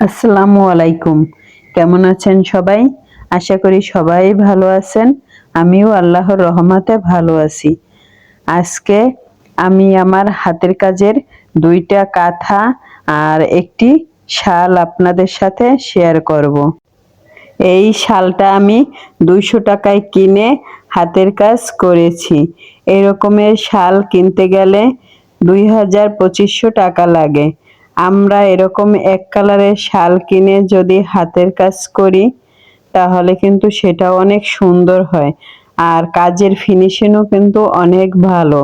আসসালামু আলাইকুম। কেমন আছেন সবাই? আশা করি সবাই ভালো আছেন। আমিও আল্লাহর রহমতে ভালো আছি। আজকে আমি আমার হাতের কাজের দুইটা কাঁথা আর একটি শাল আপনাদের সাথে শেয়ার করব। এই শালটা আমি দুইশো টাকায় কিনে হাতের কাজ করেছি। এরকমের শাল কিনতে গেলে দুই হাজার পঁচিশশো টাকা লাগে। আমরা এরকম এক কালারের শাল কিনে যদি হাতের কাজ করি, তাহলে কিন্তু সেটা অনেক সুন্দর হয়। আর কাজের ফিনিশিংও কিন্তু অনেক ভালো।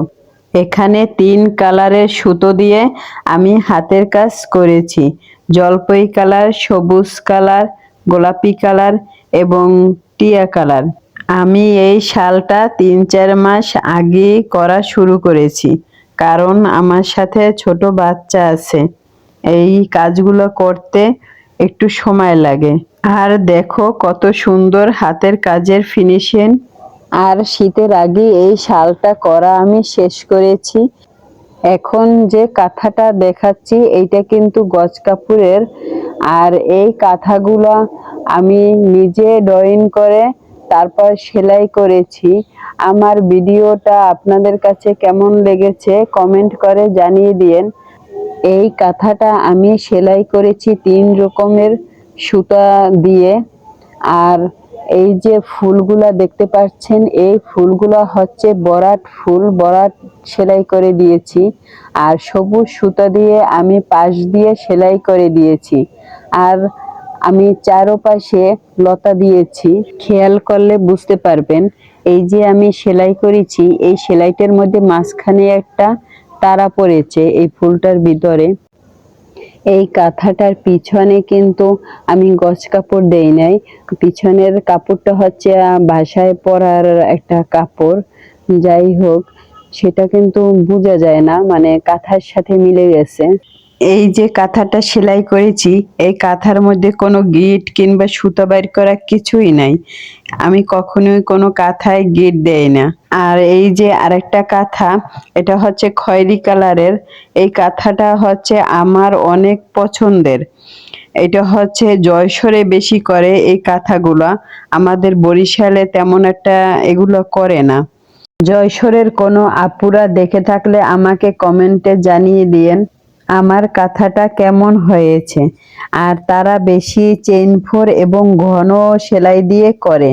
এখানে তিন কালারের সুতো দিয়ে আমি হাতের কাজ করেছি। জলপাই কালার, সবুজ কালার, গোলাপি কালার এবং টিয়া কালার। আমি এই শালটা তিন চার মাস আগে করা শুরু করেছি। কারণ আমার সাথে ছোট বাচ্চা আছে। এই কাজগুলো করতে একটু সময় লাগে। আর দেখো কত সুন্দর হাতের কাজের ফিনিশিং আর শীতের আগে এই শালটা করা আমি শেষ করেছি। এখন যে কাঁথাটা দেখাচ্ছি, এইটা কিন্তু গজ কাপুরের আর এই কাঁথাগুলো আমি নিজে ড্রয়িং করে তারপর সেলাই করেছি। আমার ভিডিওটা আপনাদের কাছে কেমন লেগেছে কমেন্ট করে জানিয়ে দিয়েন। এই কাঁথাটা আমি সেলাই করেছি তিন রকমের সুতা দিয়ে। আর এই যে ফুলগুলা দেখতে পাচ্ছেন, এই ফুলগুলা হচ্ছে বরাট ফুল, বরাট সেলাই করে দিয়েছি। আর সবুজ সুতা দিয়ে আমি পাশ দিয়ে সেলাই করে দিয়েছি। আর আমি চারোপাশে লতা দিয়েছি। খেয়াল করলে বুঝতে পারবেন। এই যে আমি সেলাই করেছি, এই সেলাইটার মধ্যে মাঝখানে একটা তারা পড়েছে এই ফুলটার ভিতরে। এই কাঁথাটার পিছনে কিন্তু আমি গছ কাপড় দেই নাই। পিছনের কাপড়টা হচ্ছে বাসায় পরার একটা কাপড়। যাই হোক, সেটা কিন্তু বোঝা যায় না মানে কাঁথার সাথে মিলে গেছে। এই যে কাঁথাটা সেলাই করেছি, এই কাঁথার মধ্যে কোনো গিট কিংবা সুতো বাইর করা কিছুই নাই। আমি কখনোই কোনো কাঁথায় গিট দেই না। আর এই যে আরেকটা কাঁথা, এটা হচ্ছে খয়েরি কালারের। এই কাঁথাটা হচ্ছে আমার অনেক পছন্দের। এটা হচ্ছে জয়সরে বেশি করে এই কাঁথাগুলা। আমাদের বরিশালে তেমন একটা এগুলো করে না। জয়সরের কোনো আপুরা দেখে থাকলে আমাকে কমেন্টে জানিয়ে দিয়েন। আমার কাঁথাটা কেমন হয়েছে? আর তারা বেশি চেইন ফোর এবং ঘন সেলাই দিয়ে করে।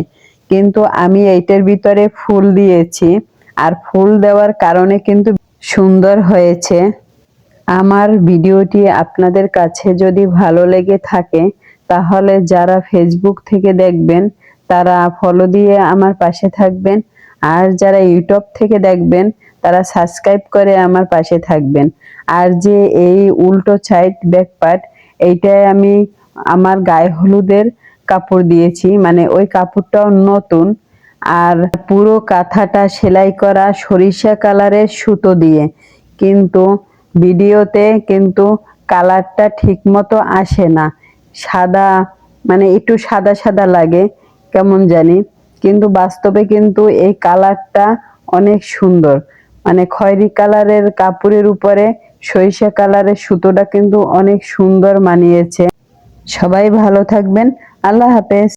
কিন্তু আমি এইটার ভিতরে ফুল দিয়েছি। আর ফুল দেওয়ার কারণে কিন্তু সুন্দর হয়েছে। আমার ভিডিওটি আপনাদের কাছে যদি ভালো লেগে থাকে, তাহলে যারা ফেসবুক থেকে দেখবেন, তারা ফলো দিয়ে আমার পাশে থাকবেন। আর যারা ইউটিউব থেকে দেখবেন, তারা সাবস্ক্রাইব করে আমার পাশে থাকবেন। আর যে এই উল্টো সাইড ব্যাক পার্ট এইটায় আমি আমার গায়ে হলুদের কাপড় দিয়েছি। মানে ওই কাপড়টাও নতুন। আর পুরো কাঁথাটা সেলাই করা সরিষা কালারের সুতো দিয়ে। কিন্তু ভিডিওতে কিন্তু কালারটা ঠিক মতো আসে না। সাদা মানে একটু সাদা সাদা লাগে, কেমন জানি। কিন্তু বাস্তবে কিন্তু এই কালারটা অনেক সুন্দর। মানে খয়েরি কালারের কাপড়ের উপরে সরিষা কালারের সুতোটা কিন্তু অনেক সুন্দর মানিয়েছে। সবাই ভালো থাকবেন। আল্লাহ হাফেজ।